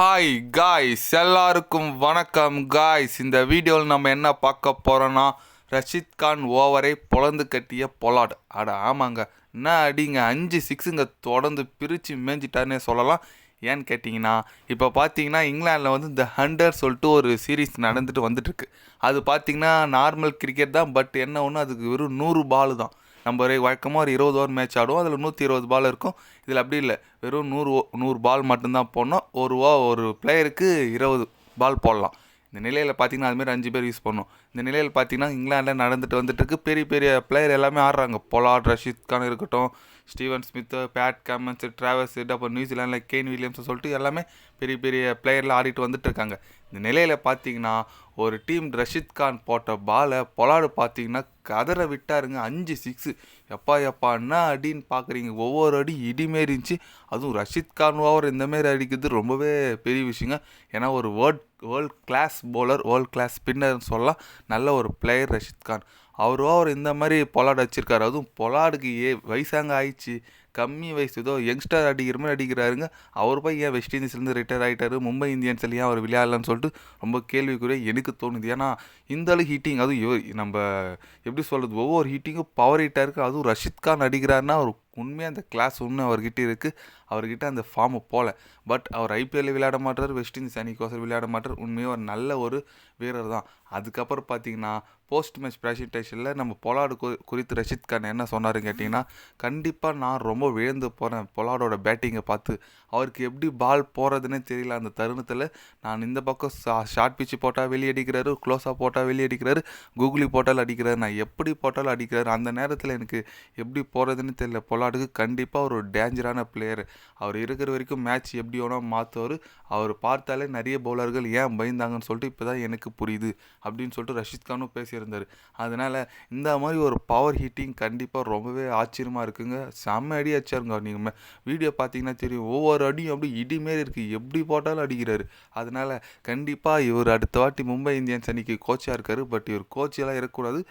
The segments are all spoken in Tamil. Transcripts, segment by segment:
ஹாய் காய்ஸ் எல்லாருக்கும் வணக்கம் காய்ஸ் இந்த வீடியோவில் நம்ம என்ன பார்க்க போகிறோன்னா ரஷித் கான் ஓவரை பொழந்து கட்டிய பொலாட். அட ஆமாங்க. என்ன அடிங்க? அஞ்சு சிக்ஸுங்க தொடர்ந்து பிரித்து மேய்ஞ்சிட்டாருன்னே சொல்லலாம். ஏன்னு கேட்டிங்கன்னா இப்போ பார்த்தீங்கன்னா இங்கிலாந்தில் வந்து இந்த ஹண்டர் சொல்லிட்டு ஒரு சீரீஸ் நடந்துட்டு வந்துட்டுருக்கு அது பார்த்தீங்கன்னா நார்மல் கிரிக்கெட் தான் பட் என்ன ஒன்று அதுக்கு வெறும் நூறு பால் தான். நம்ம ஒரு வழக்கமாக ஒரு இருபது ஓவர் மேட்ச் ஆடுவோம் அதில் நூற்றி இருபது பால் இருக்கும். இதில் அப்படி இல்லை. வெறும் நூறு ஓ நூறு பால் மட்டும்தான் போடணும். ஒரு ஓ ஒரு பிளேயருக்கு இருபது பால் போடலாம். இந்த நிலையில் பார்த்தீங்கன்னா அதுமாரி அஞ்சு பேர் யூஸ் பண்ணோம் இந்த நிலையில் பார்த்தீங்கன்னா இங்கிலாண்டில் நடந்துட்டு வந்துட்டு இருக்கு. பெரிய பெரிய பிளேயர் எல்லாமே ஆடுறாங்க. பொலாட் ரஷீத் கான் இருக்கட்டும் Steven Smith Pat Cummins Travis அப்புறம் நியூசிலாண்டில் கேன் வில்லியம்ஸ் சொல்லிட்டு எல்லாமே பெரிய பெரிய பிளேயரில் ஆடிட்டு வந்துட்டு இருக்காங்க. இந்த நிலையில் பார்த்தீங்கன்னா ஒரு டீம் ரஷித் கான் போட்ட பாலை பொலாடு பார்த்தீங்கன்னா கதற விட்டாருங்க. அஞ்சு சிக்ஸு எப்பா எப்பா என்ன அடின்னு பார்க்குறீங்க ஒவ்வொரு அடி இடிமே இருந்துச்சு. அதுவும் ரஷித் கான் ஓவர் இந்தமாரி அடிக்கிறது ரொம்பவே பெரிய விஷயங்க. ஏன்னா ஒரு world world class bowler world class ஸ்பின்னர்னு சொல்லலாம். நல்ல ஒரு பிளேயர் ரஷித் கான். அவர் ஓவர் இந்த மாதிரி பொலாட் வச்சுருக்காரு. அதுவும் பொலாடுக்கு ஏ வயசாங்க ஆயிடுச்சு. கம்மி வயசு ஏதோ யங்ஸ்டர் அடிக்கிற மாதிரி அடிக்கிறாருங்க. அவர் போய் ஏன் வெஸ்ட் இண்டீஸ்லேருந்து ரிட்டையர் ஆகிட்டாரு மும்பை இந்தியன்ஸ்ல ஏன் அவர் விளையாடலன்னு சொல்லிட்டு ரொம்ப கேள்விக்குரிய எனக்கு தோணுது. ஏன்னா இந்த அளவு ஹீட்டிங் அதுவும் நம்ம எப்படி சொல்கிறது ஒவ்வொரு ஹீட்டிங்கும் பவர் ஹீட்டாக இருக்குது அதுவும் ரஷித் கான் அடிக்கிறாருன்னா அவர் உண்மையாக அந்த கிளாஸ் ஒன்று அவர்கிட்ட இருக்குது அவர்கிட்ட அந்த ஃபார்மை போகல பட் அவர் ஐபிஎல்லில் விளையாட மாட்டார். வெஸ்ட் இண்டீஸ் அணிக்கோசர் விளையாட மாட்டார். உண்மையாக ஒரு நல்ல ஒரு வீரர் தான். அதுக்கப்புறம் பார்த்தீங்கன்னா போஸ்ட் மேட்ச் ப்ரெசன்டேஷனில் நம்ம பொலாடு கு குறித்து ரஷித் கான் என்ன சொன்னாருன்னு கேட்டிங்கன்னா கண்டிப்பாக நான் ரொம்ப விழுந்து போகிறேன் பொலாடோட பேட்டிங்கை பார்த்து. அவருக்கு எப்படி பால் போகிறதுனே தெரியல அந்த தருணத்தில். நான் இந்த பக்கம் ஷார்ட் பிச்சு போட்டால் வெளியே அடிக்கிறாரு க்ளோஸாக போட்டால் வெளியே அடிக்கிறாரு கூகுளி போட்டால் அடிக்கிறாரு நான் எப்படி போட்டாலும் அடிக்கிறாரு. அந்த நேரத்தில் எனக்கு எப்படி போகிறதுன்னு தெரியல. பொலாடுக்கு கண்டிப்பாக ஒரு டேஞ்சரான பிளேயர் அவர் இருக்கிற வரைக்கும் மேட்ச் எப்படி வேணால் மாற்றுவார் அவர் பார்த்தாலே நிறைய பவுலர்கள் ஏன் பயந்தாங்கன்னு சொல்லிட்டு இப்போ தான் எனக்கு புரியுது. அப்படின்னு சொல்லிட்டு ரஷித் கானும் பேசியிருந்தார். அதனால் இந்த மாதிரி ஒரு பவர் ஹீட்டிங் கண்டிப்பாக ரொம்பவே ஆச்சரியமாக இருக்குங்க. செம்ம அடி அடிச்சாருங்க நீங்கள் வீடியோ பார்த்தீங்கன்னா தெரியும். ஒவ்வொரு அடியும் அப்படி இடி மாரி இருக்குது எப்படி போட்டாலும் அடிக்கிறாரு. அதனால் கண்டிப்பாக இவர் அடுத்த வாட்டி மும்பை இந்தியன்ஸ் அன்றைக்கி கோச்சாக இருக்கார். பட் இவர் கோச்செல்லாம் இருக்கக்கூடாது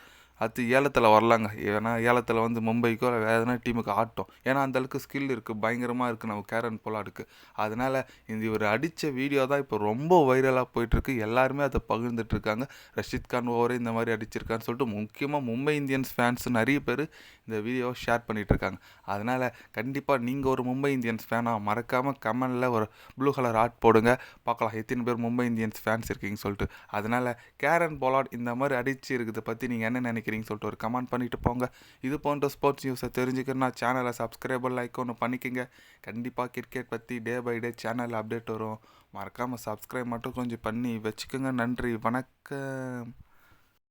அடுத்து ஏலத்தில் வரலாங்க. ஏன்னா ஏலத்தில் வந்து மும்பைக்கோ இல்லை வேறு எதனா டீமுக்கு ஆட்டும். ஏன்னா அந்த அளவுக்கு ஸ்கில் இருக்குது பயங்கரமாக இருக்குது நம்ம கேரன் போலாடுக்கு அதனால் இந்த இவர் அடித்த வீடியோ தான் இப்போ ரொம்ப வைரலாக போயிட்டுருக்கு. எல்லாருமே அதை பகிர்ந்துட்டுருக்காங்க. ரஷித் கான் ஓவரே இந்த மாதிரி அடிச்சிருக்கான்னு சொல்லிட்டு முக்கியமாக மும்பை இந்தியன்ஸ் ஃபேன்ஸ் நிறைய பேர் இந்த வீடியோவை ஷேர் பண்ணிகிட்ருக்காங்க அதனால் கண்டிப்பாக நீங்கள் ஒரு மும்பை இந்தியன்ஸ் ஃபேனாக மறக்காமல் கமெண்டில் ஒரு ப்ளூ கலர் ஆர்ட் போடுங்க. பார்க்கலாம் எத்தனை பேர் மும்பை இந்தியன்ஸ் ஃபேன்ஸ் இருக்கீங்கன்னு சொல்லிட்டு. அதனால் கேரன் போலாட் இந்த மாதிரி அடிச்சு இருக்கிறத பற்றி நீங்கள் என்ன நினைக்கிறீங்கன்னு சொல்லிட்டு ஒரு கமெண்ட் பண்ணிட்டு போங்க. இது போன்ற ஸ்போர்ட்ஸ் நியூஸை தெரிஞ்சுக்கணும்னா சேனலை சப்ஸ்கிரைபர் லைக் ஒன்று பண்ணிக்கோங்க. கண்டிப்பாக கிரிக்கெட் பற்றி day by day channel update வரும். மறக்காமல் சப்ஸ்கிரைப் மட்டும் கொஞ்சம் பண்ணி வச்சுக்கோங்க. நன்றி. வணக்கம்.